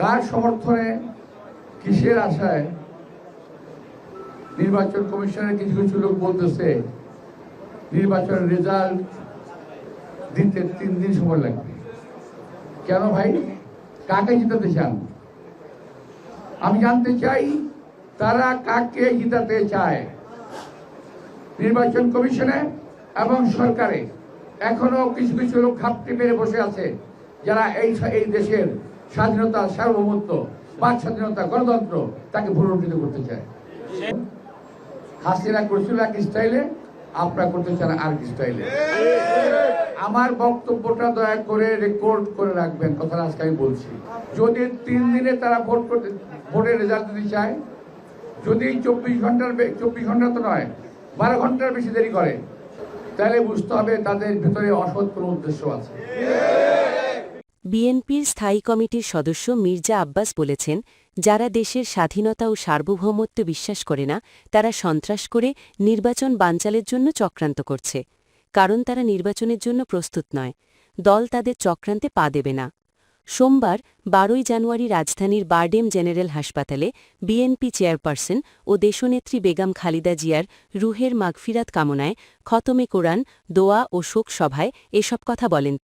কার সমর্থনে কিসের আশায় নির্বাচন কমিশনের কিছু কিছু লোক বলতেছে, নির্বাচনের রেজাল্ট দিতে তিন দিন সময় লাগবে। কেন ভাই? কাকে জিতাতে চান? আমি জানতে চাই, তারা কাকে জিতাতে চায়? নির্বাচন কমিশনে এবং সরকারে। এখনও কিছু কিছু লোক খাপটি মেরে বসে আছে, যারা এই এই দেশের স্বাধীনতা, সার্বভৌমত্ব বাক স্বাধীনতা গণতন্ত্র তাকে পুনরুদ্ধিত করতে চায়। হাসিনা করছিল এক স্টাইলে, আপনারা করতে চান আর স্টাইলে। আমার বক্তব্যটা দয়া করে রেকর্ড করে রাখবেন কথা আজকে আমি বলছি। যদি তিন দিনে তারা ভোট করতে, ভোটের রেজাল্ট দিতে চায়, যদি চব্বিশ ঘণ্টার চব্বিশ ঘণ্টা তো নয়, বারো ঘণ্টার বেশি দেরি করে, তাহলে বুঝতে হবে তাদের ভিতরে অসৎ কোনো উদ্দেশ্য আছে। বিএনপির স্থায়ী কমিটির সদস্য মির্জা আব্বাস বলেছেন, যারা দেশের স্বাধীনতা ও সার্বভৌমত্ব বিশ্বাস করে না, তারা সন্ত্রাস করে নির্বাচন বানচালের জন্য চক্রান্ত করছে। কারণ তারা নির্বাচনের জন্য প্রস্তুত নয়। দল তাদের চক্রান্তে পা দেবে না। সোমবার, বারোই জানুয়ারি রাজধানীর বারডেম জেনারেল হাসপাতালে বিএনপি চেয়ারপারসন ও দেশনেত্রী বেগম খালিদা জিয়ার রুহের মাগফিরাত কামনায় খতমে কোরআন, দোয়া ও শোক সভায় এসব কথা বলেন।